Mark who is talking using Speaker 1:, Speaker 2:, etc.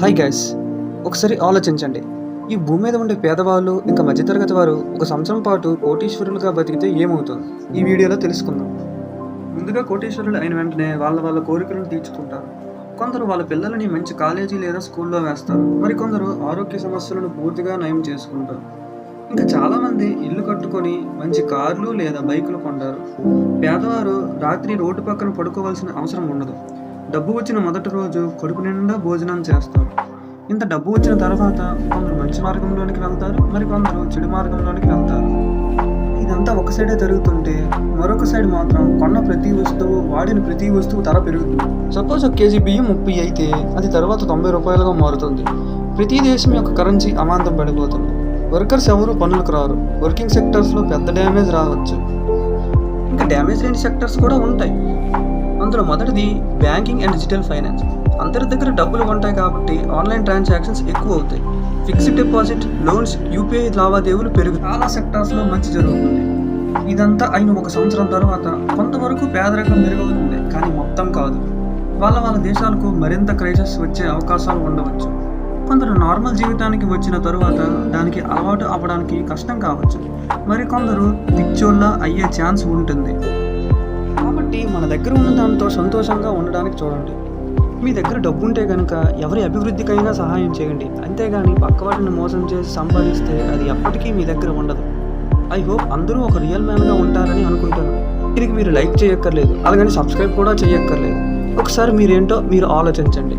Speaker 1: Hi guys ఒకసారి ఆలోచించండి. ఈ భూమి మీద ఉండే పేదవాళ్ళు ఇంకా మధ్యతరగతి వారు ఒక సంవత్సరం పాటు కోటీశ్వరులుగా బతికితే ఏమవుతుంది? ఈ వీడియోలో తెలుసుకుందాం. ముందుగా కోటీశ్వరులు అయిన వెంటనే వాళ్ళ వాళ్ళ కోరికలను తీర్చుకుంటారు. కొందరు వాళ్ళ పిల్లలని మంచి కాలేజీ లేదా స్కూల్లో వేస్తారు. మరికొందరు ఆరోగ్య సమస్యలను పూర్తిగా నయం చేసుకుంటారు. ఇంకా చాలామంది ఇల్లు కట్టుకొని మంచి కార్లు లేదా బైకులు కొంటారు. పేదవారు రాత్రి రోడ్డు పక్కన పడుకోవాల్సిన అవసరం ఉండదు. డబ్బు వచ్చిన మొదటి రోజు కడుపు నిండా భోజనం చేస్తారు. ఇంత డబ్బు వచ్చిన తర్వాత కొందరు మంచి మార్గంలోనికి వెళ్తారు మరి కొందరు చెడు మార్గంలోనికి వెళ్తారు. ఇదంతా ఒక సైడే జరుగుతుంటే మరొక సైడ్ మాత్రం కొన్న ప్రతి వస్తువు వాడిన ప్రతి వస్తువు ధర పెరుగుతుంది. సపోజ్ ఒక కేజీ బియ్యం ముప్పై అయితే అది తర్వాత తొంభై రూపాయలుగా మారుతుంది. ప్రతి దేశం యొక్క కరెన్సీ అమాంతం పడిపోతుంది. వర్కర్స్ ఎవరు పనులకు రారు. వర్కింగ్ సెక్టర్స్లో పెద్ద డ్యామేజ్ రావచ్చు. ఇంకా డ్యామేజ్ లేని సెక్టర్స్ కూడా ఉంటాయి. అందులో మొదటిది బ్యాంకింగ్ అండ్ డిజిటల్ ఫైనాన్స్. అందరి దగ్గర డబ్బులు ఉంటాయి కాబట్టి ఆన్లైన్ ట్రాన్సాక్షన్స్ ఎక్కువ అవుతాయి. ఫిక్స్డ్ డిపాజిట్ లోన్స్ యూపీఐ లావాదేవీలు పెరుగు చాలా సెక్టార్స్లో మంచి జరుగుతుంది. ఇదంతా అయిన ఒక సంవత్సరం తర్వాత కొంతవరకు పేదరికం మెరుగవుతుంది. కానీ మొత్తం కాదు. వాళ్ళ వాళ్ళ దేశాలకు మరింత క్రైసిస్ వచ్చే అవకాశాలు ఉండవచ్చు. కొందరు నార్మల్ జీవితానికి వచ్చిన తరువాత దానికి అలవాటు అవ్వడానికి కష్టం కావచ్చు. మరి కొందరు పిచ్చోళ్ళ అయ్యే ఛాన్స్ ఉంటుంది. కాబట్టి మన దగ్గర ఉన్న దాంతో సంతోషంగా ఉండడానికి చూడండి. మీ దగ్గర డబ్బు ఉంటే కనుక ఎవరి అభివృద్ధికైనా సహాయం చేయండి. అంతేగాని పక్కవాటిని మోసం చేసి సంపాదిస్తే అది ఎప్పటికీ మీ దగ్గర ఉండదు. ఐ హోప్ అందరూ ఒక రియల్ మ్యాన్గా ఉంటారని అనుకుంటాను. దీనికి మీరు లైక్ చేయక్కర్లేదు. అలాగని సబ్స్క్రైబ్ కూడా చేయక్కర్లేదు. ఒకసారి మీరేంటో మీరు ఆలోచించండి.